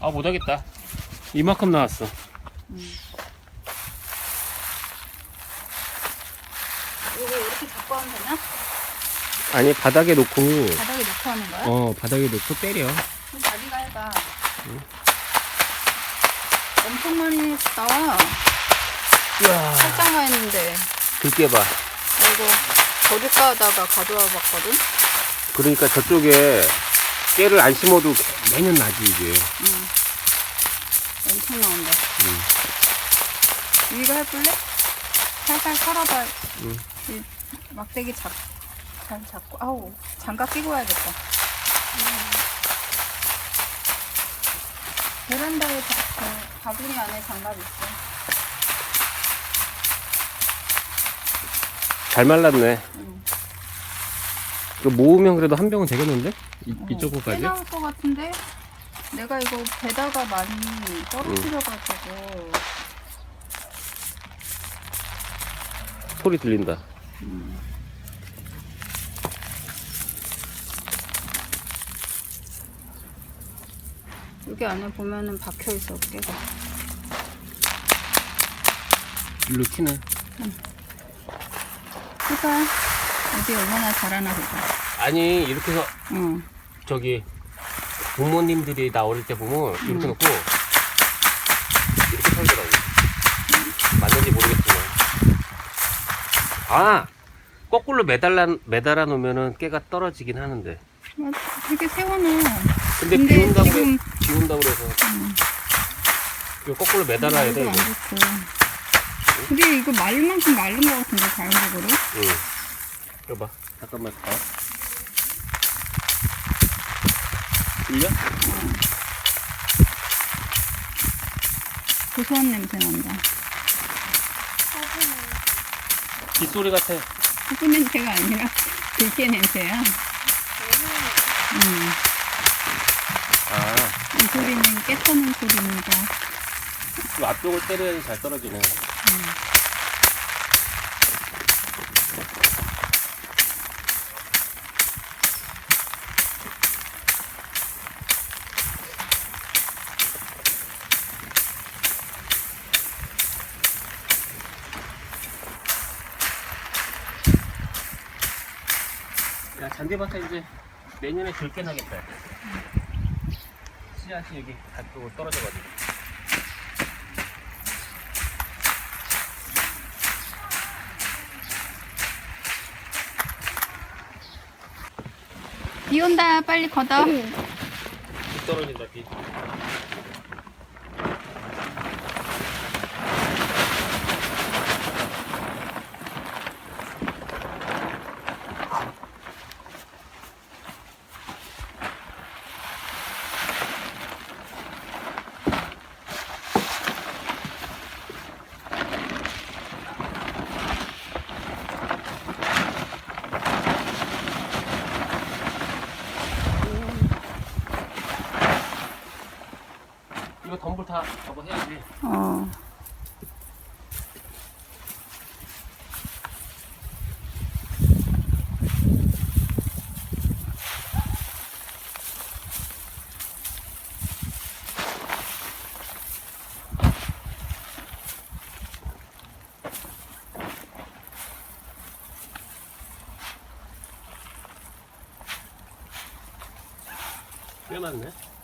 아 못하겠다 이만큼 나왔어 이거 이렇게 잡고 하면 되나? 아니 바닥에 놓고 바닥에 놓고 하는 거야? 어 바닥에 놓고 때려 그럼 자기가 해봐. 엄청 많이 나와. 우와 살짝만 했는데. 들깨 봐 이거 버릴까 하다가 가져와 봤거든? 그러니까 저쪽에 깨를 안 심어도 매년 나지 이게 응. 엄청 나온다. 응. 이거 해볼래? 살살 털어봐. 응. 이 막대기 잡, 잘 잡고. 아우, 장갑 끼고 와야겠다. 베란다에 자, 그 바구니 안에 장갑 있어. 잘 말랐네 응. 이거 모으면 그래도 한 병은 되겠는데? 이, 어, 이쪽 꽤 거까지? 나올 것 같은데? 내가 이거 배다가 많이 떨어뜨려가지고. 소리 들린다 여기 안에 보면은 박혀 있어, 깨가. 일로 튀네 해봐. 어디 얼마나 잘하나 보자. 아니 이렇게 해서 응. 저기 부모님들이 나 어릴 때 보면 이렇게 음. 놓고 이렇게 털더라고 맞는지 모르겠지만 아 거꾸로 매달라, 매달아 놓으면은 깨가 떨어지긴 하는데 아, 되게 세워놔. 근데, 근데 비 온다고 지금- 그래, 비 온다고 그래서 응. 이거 거꾸로 매달아야 돼 이거. 근데 이거 마를 만큼 마른 것 같은데, 자연적으로? 응 이거 봐 잠깐만 봐 들려? 고소한 냄새 난다. 빗소리 같아 수분 냄새가 아니라 들깨 냄새야. 음, 아 이 소리는 깨 터는 소리입니다. 이 앞쪽을 때려야지 잘 떨어지네 야 잔디밭에 이제 내년에 들깨 나겠다. 씨앗이 여기 안쪽으로 떨어져가지고. 비 온다, 빨리 걷어. 비 떨어진다 비 이거 덤불 다 저거 해야지 어. 꽤 많네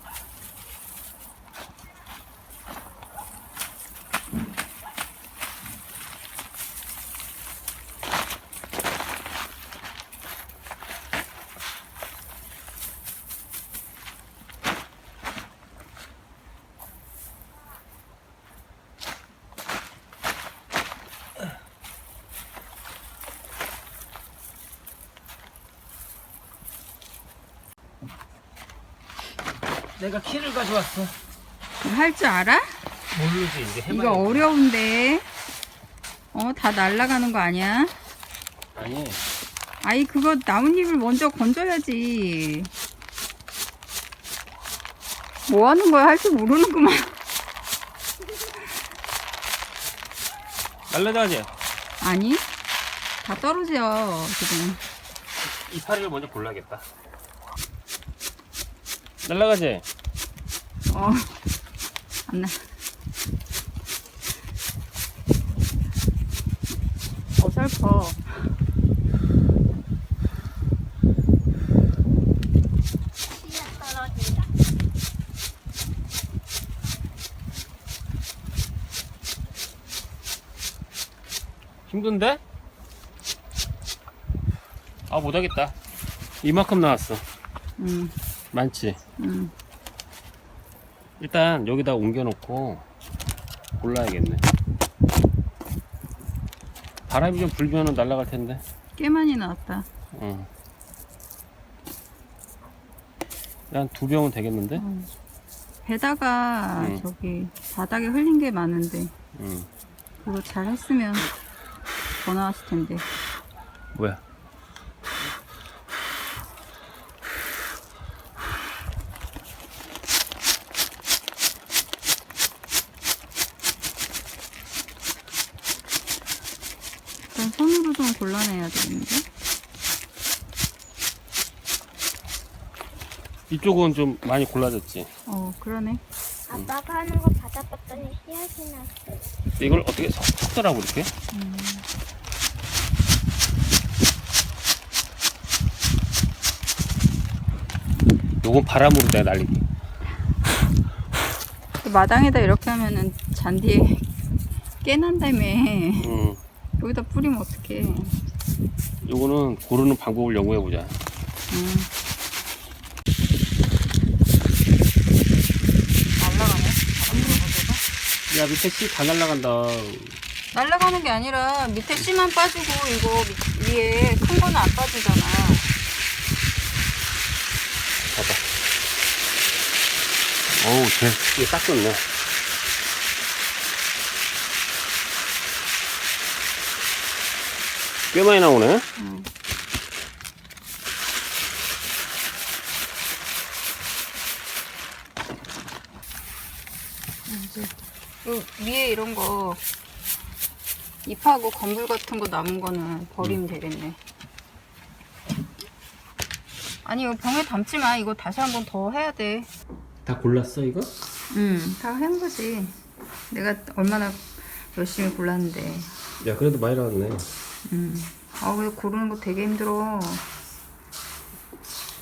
내가 키를 가져왔어 할 줄 알아? 모르지 이제 이거 해봐야 어려운데. 어, 다 날아가는 거 아니야? 아니 아이, 그거 나뭇잎을 먼저 건져야지. 뭐 하는 거야? 할 줄 모르는구만. 날라가지 아니, 다 떨어져, 지금. 이파리를 먼저 골라야겠다 날라가지 어. 안 나. 어설퍼. 힘든데? 아 못하겠다 이만큼 나왔어 응, 많지? 응. 일단 여기다 옮겨놓고 골라야겠네 바람이 좀 불면 날아갈 텐데 꽤 많이 나왔다. 응. 한두 병은 되겠는데? 어. 배다가 응. 저기 바닥에 흘린 게 많은데 응. 그거 잘 했으면 더 나왔을 텐데. 뭐야? 손으로 좀 골라내야 되는데. 이쪽은 좀 많이 골라졌지. 어, 그러네. 아빠가 하는 거 받아봤더니 씨앗이 났어. 이걸 어떻게 섞- 섞더라고 이렇게? 요건 바람으로 내가 날리기. 그 마당에다 이렇게 하면은 잔디에 깨난다며. 음, 여기다 뿌리면 어떡해. 요거는 고르는 방법을 연구해 보자. 음. 날라가네. 야 밑에 씨 다 날라간다. 날라가는 게 아니라 밑에 씨만 빠지고 이거 밑- 위에 큰 거는 안 빠지잖아. 봐봐. 어우, 쟤, 이게 딱 좋네. 꽤 많이 나오네. 응. 요 위에 이런 거 잎하고 건물 같은 거 남은 거는 버리면 되겠네. 아니 이거 병에 담지 마. 이거 다시 한 번 더 해야 돼. 다 골랐어, 이거? 응, 다 한 거지. 내가 얼마나 열심히 골랐는데. 야, 그래도 많이 나왔네. 응. 아, 왜 고르는 거 되게 힘들어.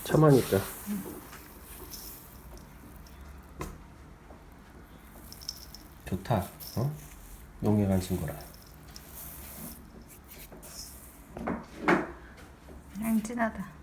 참하니까. 좋다. 어? 농약한 친구라. 그냥 진하다.